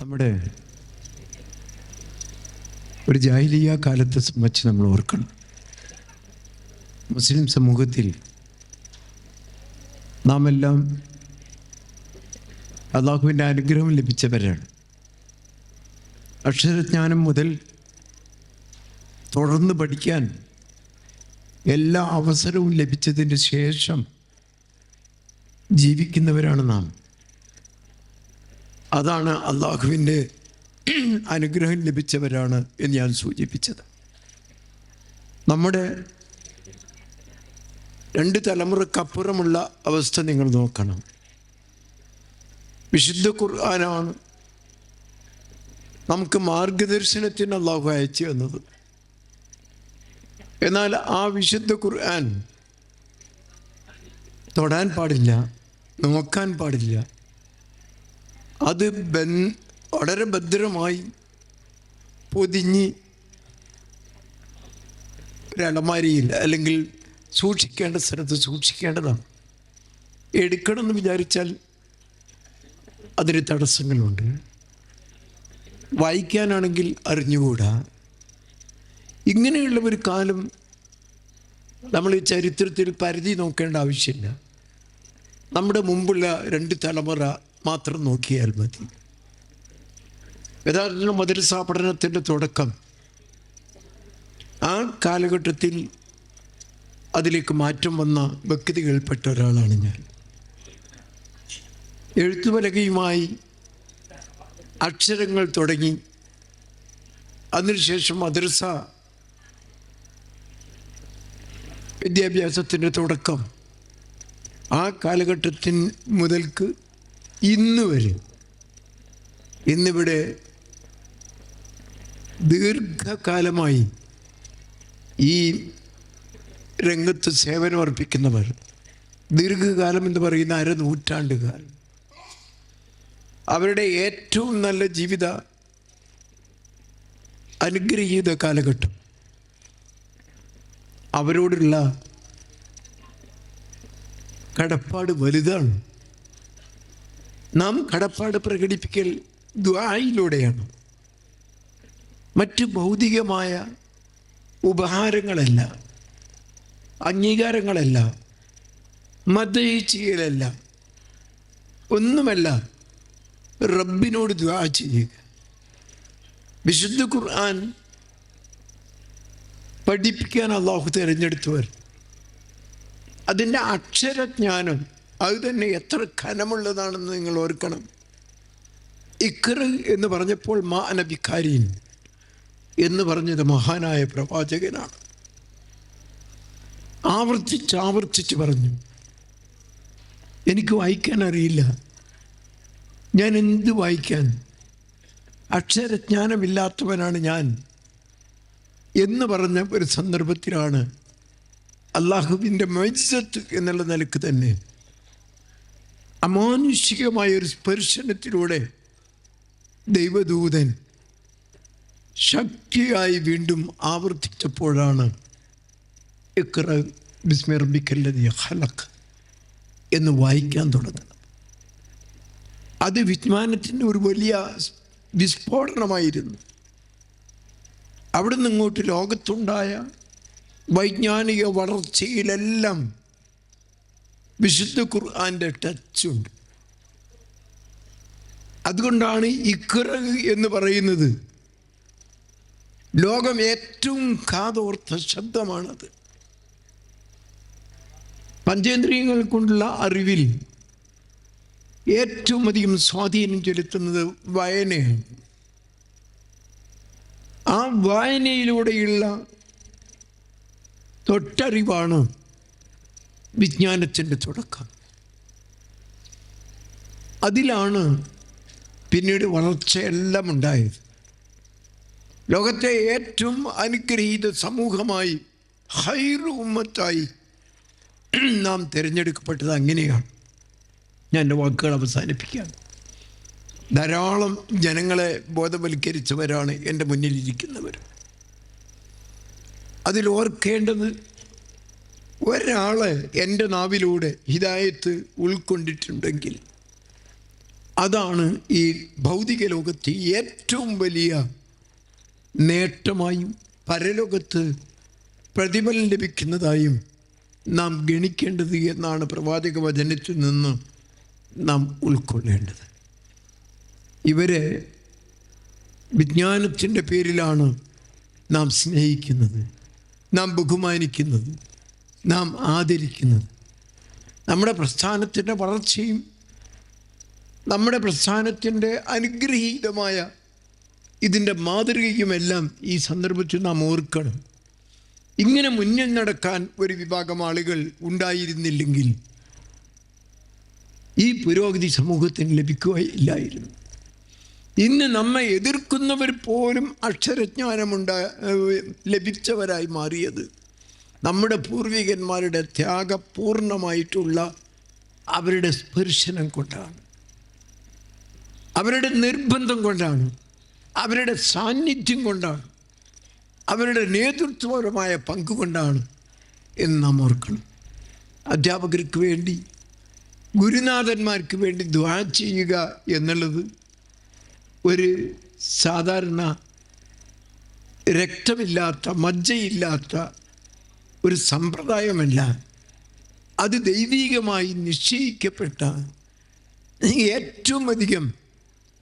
നമ്മുടെ ഒരു ജാഹിലിയ കാലത്തെ സംബന്ധിച്ച് നമ്മൾ ഓർക്കണം. മുസ്ലിം സമൂഹത്തിൽ നാം എല്ലാം അള്ളാഹുവിന്റെ അനുഗ്രഹം ലഭിച്ചവരാണ്. അക്ഷരജ്ഞാനം മുതൽ തുടർന്ന് പഠിക്കാൻ എല്ലാ അവസരവും ലഭിച്ചതിന് ശേഷം ജീവിക്കുന്നവരാണ് നാം. അതാണ് അള്ളാഹുവിന്റെ അനുഗ്രഹം ലഭിച്ചവരാണ് എന്ന് ഞാൻ സൂചിപ്പിച്ചത്. നമ്മുടെ രണ്ട് തലമുറക്കപ്പുറമുള്ള അവസ്ഥ നിങ്ങൾ നോക്കണം. വിശുദ്ധ ഖുർആനാണ് നമുക്ക് മാർഗദർശനത്തിന് അള്ളാഹു അയച്ചു തന്നത്. എന്നാൽ ആ വിശുദ്ധ ഖുർആൻ തൊടാൻ പാടില്ല നോക്കാൻ പാടില്ല അത് ബൻ വളരെ ഭദ്രമായി പൊതിഞ്ഞ് ഒരലമാരിയിൽ അല്ലെങ്കിൽ സൂക്ഷിക്കേണ്ട സ്ഥലത്ത് സൂക്ഷിക്കേണ്ടതാണ്. എടുക്കണമെന്ന് വിചാരിച്ചാൽ അതിന് തടസ്സങ്ങളുണ്ട്. വായിക്കാനാണെങ്കിൽ അറിഞ്ഞുകൂടാ. ഇങ്ങനെയുള്ള ഒരു കാലം നമ്മൾ ഈ ചരിത്രത്തിൽ പരിധി നോക്കേണ്ട ആവശ്യമില്ല. നമ്മുടെ മുമ്പുള്ള രണ്ട് തലമുറ മാത്രം നോക്കിയാൽ മതി. യഥാർത്ഥ മദ്രസാ പഠനത്തിന്റെ തുടക്കം ആ കാലഘട്ടത്തിൽ അതിലേക്ക് മാറ്റം വന്ന വ്യക്തികൾപ്പെട്ട ഒരാളാണ് ഞാൻ. എഴുത്തുപലകയുമായി അക്ഷരങ്ങൾ തുടങ്ങി അതിനുശേഷം മദ്രസ വിദ്യാഭ്യാസത്തിന്റെ തുടക്കം ആ കാലഘട്ടത്തിന് മുതൽക്ക് ഇന്ന് വരെ ഇന്നിവിടെ ദീർഘകാലമായി ഈ രംഗത്ത് സേവനമർപ്പിക്കുന്നവർ ദീർഘകാലം എന്ന് പറയുന്ന അര നൂറ്റാണ്ട് അവരുടെ ഏറ്റവും നല്ല ജീവിത അനുഗ്രഹീത കാലഘട്ടം അവരോടുള്ള കടപ്പാട് വലുതാണ്. നാം കടപ്പാട് പ്രകടിപ്പിക്കൽ ദ്വായിലൂടെയാണ് മറ്റ് ഭൗതികമായ ഉപഹാരങ്ങളല്ല അംഗീകാരങ്ങളല്ല മതയിച്ചീലല്ല ഒന്നുമല്ല റബ്ബിനോട് ദ്വാ ചെയ്യുക. വിശുദ്ധ ഖുർആൻ പഠിപ്പിക്കാൻ അള്ളാഹു തിരഞ്ഞെടുത്തവർ. അതിന്റെ അക്ഷരജ്ഞാനം അത് തന്നെ എത്ര ഖനമുള്ളതാണെന്ന് നിങ്ങൾ ഓർക്കണം. ഇക്ര എന്ന് പറഞ്ഞപ്പോൾ മാ അനബിക്കാരീൻ എന്ന് പറഞ്ഞത് മഹാനായ പ്രവാചകനാണ്. ആവർത്തിച്ച് ആവർത്തിച്ച് പറഞ്ഞു എനിക്ക് വായിക്കാൻ അറിയില്ല. ഞാൻ എന്ത് വായിക്കാൻ? അക്ഷരജ്ഞാനമില്ലാത്തവനാണ് ഞാൻ. എന്ന് പറഞ്ഞ ഒരു സന്ദർഭത്തിലാണ് അള്ളാഹുവിന്റെ മൈസത്ത് എന്നുള്ള നിലയ്ക്ക് തന്നെ അമാനുഷികമായ ഒരു സ്പർശനത്തിലൂടെ ദൈവദൂതൻ ശക്തിയായി വീണ്ടും ആവർത്തിച്ചപ്പോഴാണ് ഇക്ര ബിസ്മിർബിക്കല്ലതി ഹലക്ക് എന്ന് വായിക്കാൻ തുടങ്ങുന്നത്. അത് വിജ്ഞാനത്തിന്റെ ഒരു വലിയ വിസ്ഫോടനമായിരുന്നു. അവിടുന്ന് ഇങ്ങോട്ട് ലോകത്തുണ്ടായ വൈജ്ഞാനിക വളർച്ചയിലെല്ലാം വിശുദ്ധ ഖുർആന്റെ ടച്ചുണ്ട് അതുകൊണ്ടാണ് ഇക്കുറ എന്ന് പറയുന്നത്. ലോകം ഏറ്റവും കാതോർത്ത ശബ്ദമാണത്. പഞ്ചേന്ദ്രിയങ്ങൾ കൊണ്ടുള്ള അറിവിൽ ഏറ്റവും അധികം സ്വാധീനം ചെലുത്തുന്നത് വായനയാണ്. ആ വായനയിലൂടെയുള്ള തൊട്ടറിവാണ് വിജ്ഞാനത്തിന്റെ തുടക്കം. അതിലാണ് പിന്നീട് വളർച്ചയെല്ലാം ഉണ്ടായത്. ലോകത്തെ ഏറ്റവും അനുഗ്രഹീത സമൂഹമായി ഹൈറ് ഉമ്മത്തായി നാം തിരഞ്ഞെടുക്കപ്പെട്ടത് അങ്ങനെയാണ്. ഞാൻ എന്റെ വാക്കുകൾ അവസാനിപ്പിക്കുകയാണ് ധാരാളം ജനങ്ങളെ ബോധവൽക്കരിച്ചവരാണ് എന്റെ മുന്നിലിരിക്കുന്നവർ. അതിൽ ഓർക്കേണ്ടത് ഒരാൾ എന്റെ നാവിലൂടെ ഹിതായത്ത് ഉൾക്കൊണ്ടിട്ടുണ്ടെങ്കിൽ അതാണ് ഈ ഭൗതിക ലോകത്ത് ഏറ്റവും വലിയ നേട്ടമായും പരലോകത്ത് പ്രതിഫലം ലഭിക്കുന്നതായും നാം ഗണിക്കേണ്ടത് എന്നാണ് പ്രവാചക വചനത്തിൽ നിന്ന് നാം ഉൾക്കൊള്ളേണ്ടത്. ഇവരെ വിജ്ഞാനത്തിന്റെ പേരിലാണ് നാം സ്നേഹിക്കുന്നത് നാം ബഹുമാനിക്കുന്നത്. നാം ആദരിക്കുന്നത്. നമ്മുടെ പ്രസ്ഥാനത്തിന്റെ വളർച്ചയും നമ്മുടെ പ്രസ്ഥാനത്തിന്റെ അനുഗ്രഹീതമായ ഇതിന്റെ മാതൃകയുമെല്ലാം ഈ സന്ദർഭത്തിൽ നാം ഓർക്കണം. ഇങ്ങനെ മുന്നിൽ നടക്കാൻ ഒരു വിഭാഗം ആളുകൾ ഉണ്ടായിരുന്നില്ലെങ്കിൽ ഈ പുരോഗതി സമൂഹത്തിന് ലഭിക്കുകയില്ലായിരുന്നു. ഇന്ന് നമ്മെ എതിർക്കുന്നവർ പോലും അക്ഷരജ്ഞാനമുണ്ട ലഭിച്ചവരായി മാറിയത് നമ്മുടെ പൂർവികന്മാരുടെ ത്യാഗപൂർണമായിട്ടുള്ള അവരുടെ സ്പർശനം കൊണ്ടാണ്. അവരുടെ നിർബന്ധം കൊണ്ടാണ്. അവരുടെ സാന്നിധ്യം കൊണ്ടാണ്. അവരുടെ നേതൃത്വപരമായ പങ്കുകൊണ്ടാണ് എന്ന് നാം ഓർക്കണം. അധ്യാപകർക്ക് വേണ്ടി ഗുരുനാഥന്മാർക്ക് വേണ്ടി ദ്വാ ചെയ്യുക എന്നുള്ളത് ഒരു സാധാരണ രക്തമില്ലാത്ത മജ്ജയില്ലാത്ത ഒരു സമ്പ്രദായമല്ല. അത് ദൈവീകമായി നിശ്ചയിക്കപ്പെട്ട ഏറ്റവും അധികം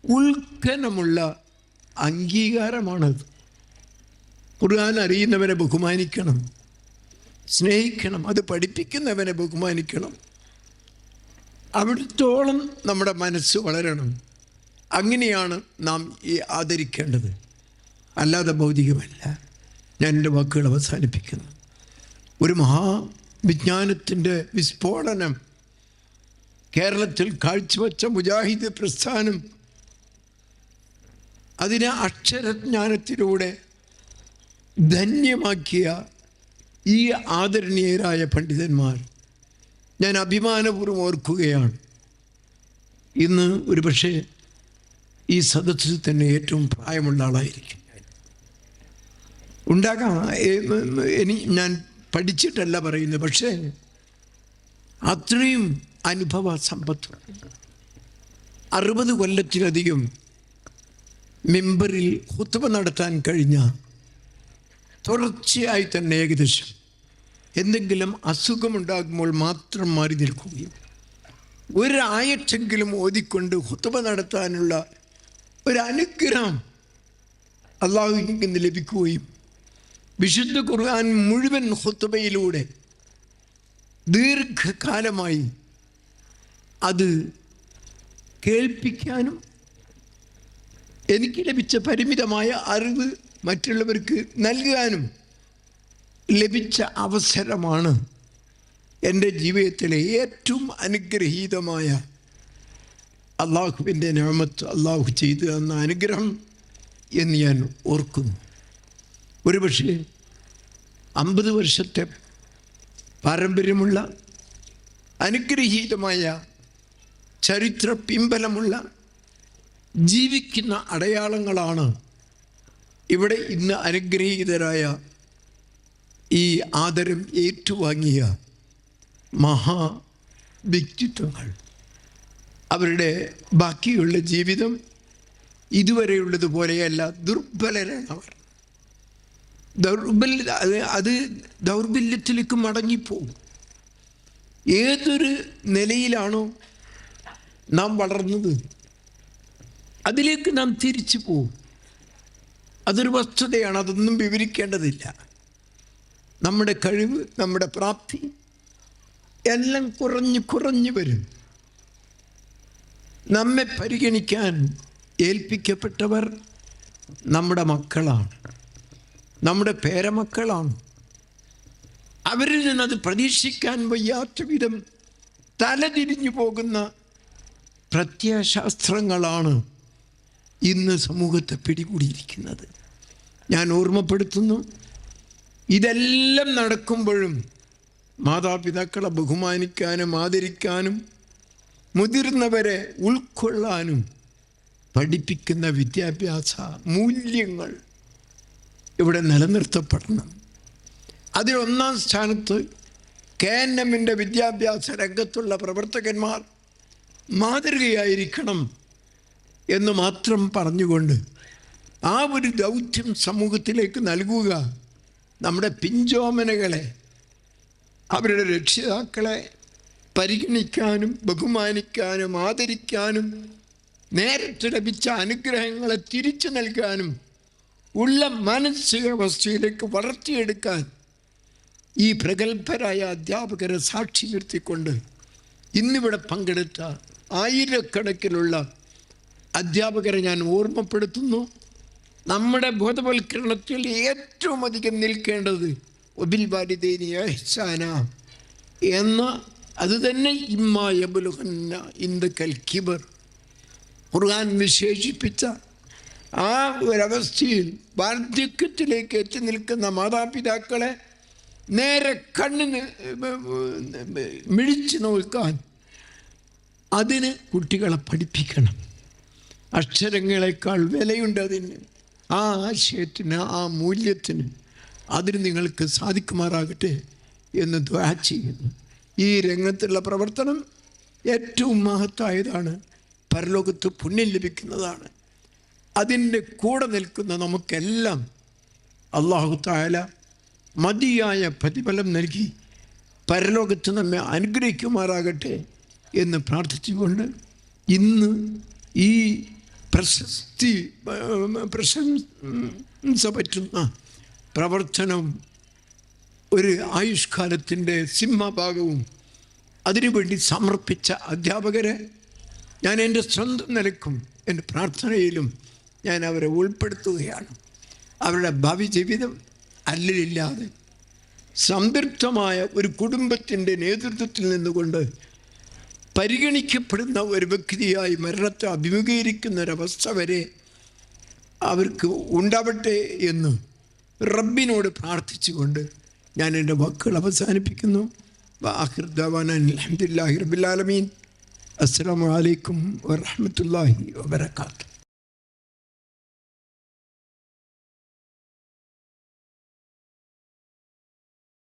ഉത്കനമുള്ള അംഗീകാരമാണത് ഖുർആൻ അറിയുന്നവനെ ബഹുമാനിക്കണം. സ്നേഹിക്കണം. അത് പഠിപ്പിക്കുന്നവനെ ബഹുമാനിക്കണം. അവിടത്തോളം നമ്മുടെ മനസ്സ് വളരണം. അങ്ങനെയാണ് നാം ഈ ആദരിക്കേണ്ടത്. അല്ലാതെ ഭൗതികമല്ല. ഞാൻ എന്റെ വാക്കുകൾ അവസാനിപ്പിക്കുന്നു. ഒരു മഹാവിജ്ഞാനത്തിന്റെ വിസ്ഫോടനം കേരളത്തിൽ കാഴ്ചവെച്ച മുജാഹിദ് പ്രസ്ഥാനം അതിനെ അക്ഷരജ്ഞാനത്തിലൂടെ ധന്യമാക്കിയ ഈ ആദരണീയരായ പണ്ഡിതന്മാർ ഞാൻ അഭിമാനപൂർവം ഓർക്കുകയാണ്. ഇന്ന് ഒരു പക്ഷേ ഈ സദസ്സിൽ തന്നെ ഏറ്റവും പ്രായമുള്ള ആളായിരിക്കും. ഉണ്ടാകാം. ഇനി ഞാൻ പഠിച്ചിട്ടല്ല പറയുന്നത് പക്ഷേ അത്രയും അനുഭവ സമ്പത്ത്. അറുപത് കൊല്ലത്തിലധികം മെമ്പറിൽ ഹുത്തുബ നടത്താൻ കഴിഞ്ഞ തുടർച്ചയായി തന്നെ ഏകദേശം എന്തെങ്കിലും അസുഖമുണ്ടാകുമ്പോൾ മാത്രം മാറി നിൽക്കുകയും ഒരായറ്റെങ്കിലും ഓതിക്കൊണ്ട് ഹുത്തുബ നടത്താനുള്ള ഒരു അനുഗ്രഹം അള്ളാഹുവിൽ ലഭിക്കുകയും വിശുദ്ധ ഖുർആൻ മുഴുവൻ ഹുത്തുബയിലൂടെ ദീർഘകാലമായി അത് കേൾപ്പിക്കാനും എനിക്ക് ലഭിച്ച പരിമിതമായ അറിവ് മറ്റുള്ളവർക്ക് നൽകാനും ലഭിച്ച അവസരമാണ് എന്റെ ജീവിതത്തിലെ ഏറ്റവും അനുഗ്രഹീതമായ അള്ളാഹുവിന്റെ നിയമത്ത് അള്ളാഹു ചെയ്തു തന്ന അനുഗ്രഹം എന്ന് ഞാൻ ഓർക്കുന്നു. ഒരുപക്ഷെ അമ്പത് വർഷത്തെ പാരമ്പര്യമുള്ള അനുഗ്രഹീതമായ ചരിത്ര പിമ്പലമുള്ള ജീവിക്കുന്ന അടയാളങ്ങളാണ് ഇവിടെ ഇന്ന് അനുഗ്രഹീതരായ ഈ ആദരം ഏറ്റുവാങ്ങിയ മഹാ വ്യക്തിത്വങ്ങൾ. അവരുടെ ബാക്കിയുള്ള ജീവിതം ഇതുവരെയുള്ളതുപോലെയല്ല ദുർബലരാണ് അവർ ദൗർബല്യ അത് ദൗർബല്യത്തിലേക്ക് മടങ്ങിപ്പോകും. ഏതൊരു നിലയിലാണോ നാം വളർന്നത് അതിലേക്ക് നാം തിരിച്ചു പോകും. അതൊരു വസ്തുതയാണ് അതൊന്നും വിവരിക്കേണ്ടതില്ല. നമ്മുടെ കഴിവ് നമ്മുടെ പ്രാപ്തി എല്ലാം കുറഞ്ഞു കുറഞ്ഞു വരും. നമ്മെ പരിഗണിക്കാൻ ഏൽപ്പിക്കപ്പെട്ടവർ നമ്മുടെ മക്കളാണ്. നമ്മുടെ പേരമക്കളാണ്. അവരിൽ നിന്നത് പ്രതീക്ഷിക്കാൻ വയ്യാത്ത വിധം തലതിരിഞ്ഞു പോകുന്ന പ്രത്യയശാസ്ത്രങ്ങളാണ് ഇന്ന് സമൂഹത്തെ പിടികൂടിയിരിക്കുന്നത്. ഞാൻ ഓർമ്മപ്പെടുത്തുന്നു ഇതെല്ലാം നടക്കുമ്പോഴും മാതാപിതാക്കളെ ബഹുമാനിക്കാനും ആദരിക്കാനും മുതിർന്നവരെ ഉൾക്കൊള്ളാനും പഠിപ്പിക്കുന്ന വിദ്യാഭ്യാസ മൂല്യങ്ങൾ ഇവിടെ നിലനിർത്തപ്പെടണം. അതിലൊന്നാം സ്ഥാനത്ത് കെ എൻ എമ്മിന്റെ വിദ്യാഭ്യാസ രംഗത്തുള്ള പ്രവർത്തകന്മാർ മാതൃകയായിരിക്കണം എന്ന് മാത്രം പറഞ്ഞുകൊണ്ട് ആ ഒരു ദൗത്യം സമൂഹത്തിലേക്ക് നൽകുക നമ്മുടെ പിഞ്ചോമനകളെ അവരുടെ രക്ഷിതാക്കളെ പരിഗണിക്കാനും ബഹുമാനിക്കാനും ആദരിക്കാനും നേരിട്ട് ലഭിച്ച അനുഗ്രഹങ്ങളെ തിരിച്ചു നൽകാനും ഉള്ള മാനസികാവസ്ഥയിലേക്ക് വളർത്തിയെടുക്കാൻ ഈ പ്രഗത്ഭരായ അധ്യാപകരെ സാക്ഷി നിർത്തിക്കൊണ്ട് ഇന്നിവിടെ പങ്കെടുത്ത ആയിരക്കണക്കിനുള്ള അധ്യാപകരെ ഞാൻ ഓർമ്മപ്പെടുത്തുന്നു. നമ്മുടെ ബോധവൽക്കരണത്തിൽ ഏറ്റവും അധികം നിൽക്കേണ്ടത് ഒബിൽ വാലിദേനി എഹ്സാന എന്ന അത് തന്നെ ഇമ്മായബുലുഹന്ന ഇന്ദുക്കൽ കൽ കിബർ ഖുർആൻ വിശേഷിപ്പിച്ച ആ ഒരവസ്ഥയിൽ വാർദ്ധക്യത്തിലേക്ക് എത്തി നിൽക്കുന്ന മാതാപിതാക്കളെ നേരെ കണ്ണിന് മിഴിച്ചു നോക്കാൻ അതിന് കുട്ടികളെ പഠിപ്പിക്കണം. അക്ഷരങ്ങളെക്കാൾ വിലയുണ്ട് അതിന്. ആ ആശയത്തിന് ആ മൂല്യത്തിന് അതിന് നിങ്ങൾക്ക് സാധിക്കുമാറാകട്ടെ എന്ന് ദ്വാ ചെയ്യുന്നു. ഈ രംഗത്തുള്ള പ്രവർത്തനം ഏറ്റവും മഹത്തായതാണ്. പരലോകത്ത് പുണ്യം ലഭിക്കുന്നതാണ്. അതിന്റെ കൂടെ നിൽക്കുന്ന നമുക്കെല്ലാം അള്ളാഹു തായാല മതിയായ പ്രതിഫലം നൽകി പരലോകത്ത് നമ്മെ അനുഗ്രഹിക്കുമാറാകട്ടെ എന്ന് പ്രാർത്ഥിച്ചുകൊണ്ട് ഇന്ന് ഈ പ്രശസ്തി പ്രശംസ പറ്റുന്ന പ്രവർത്തനം ഒരു ആയുഷ്കാലത്തിന്റെ സിംഹഭാഗവും അതിനുവേണ്ടി സമർപ്പിച്ച അധ്യാപകരെ ഞാൻ എന്റെ സ്വന്തം നിലക്കും എന്റെ പ്രാർത്ഥനയിലും ഞാൻ അവരെ ഉൾപ്പെടുത്തുകയാണ്. അവരുടെ ഭാവി ജീവിതം അല്ലില്ലാതെ സംതൃപ്തമായ ഒരു കുടുംബത്തിന്റെ നേതൃത്വത്തിൽ നിന്നുകൊണ്ട് പരിഗണിക്കപ്പെടുന്ന ഒരു വ്യക്തിയായി മരണത്തെ അഭിമുഖീകരിക്കുന്ന ഒരവസ്ഥ വരെ അവർക്ക് ഉണ്ടാവട്ടെ എന്ന് റബ്ബിനോട് പ്രാർത്ഥിച്ചുകൊണ്ട് ഞാൻ എന്റെ വാക്കുകൾ അവസാനിപ്പിക്കുന്നു. വാഹിർദാൻ അസ്സാം വലൈക്കും വാഹമത്തല്ലാഹി വാബർക്കാത്തു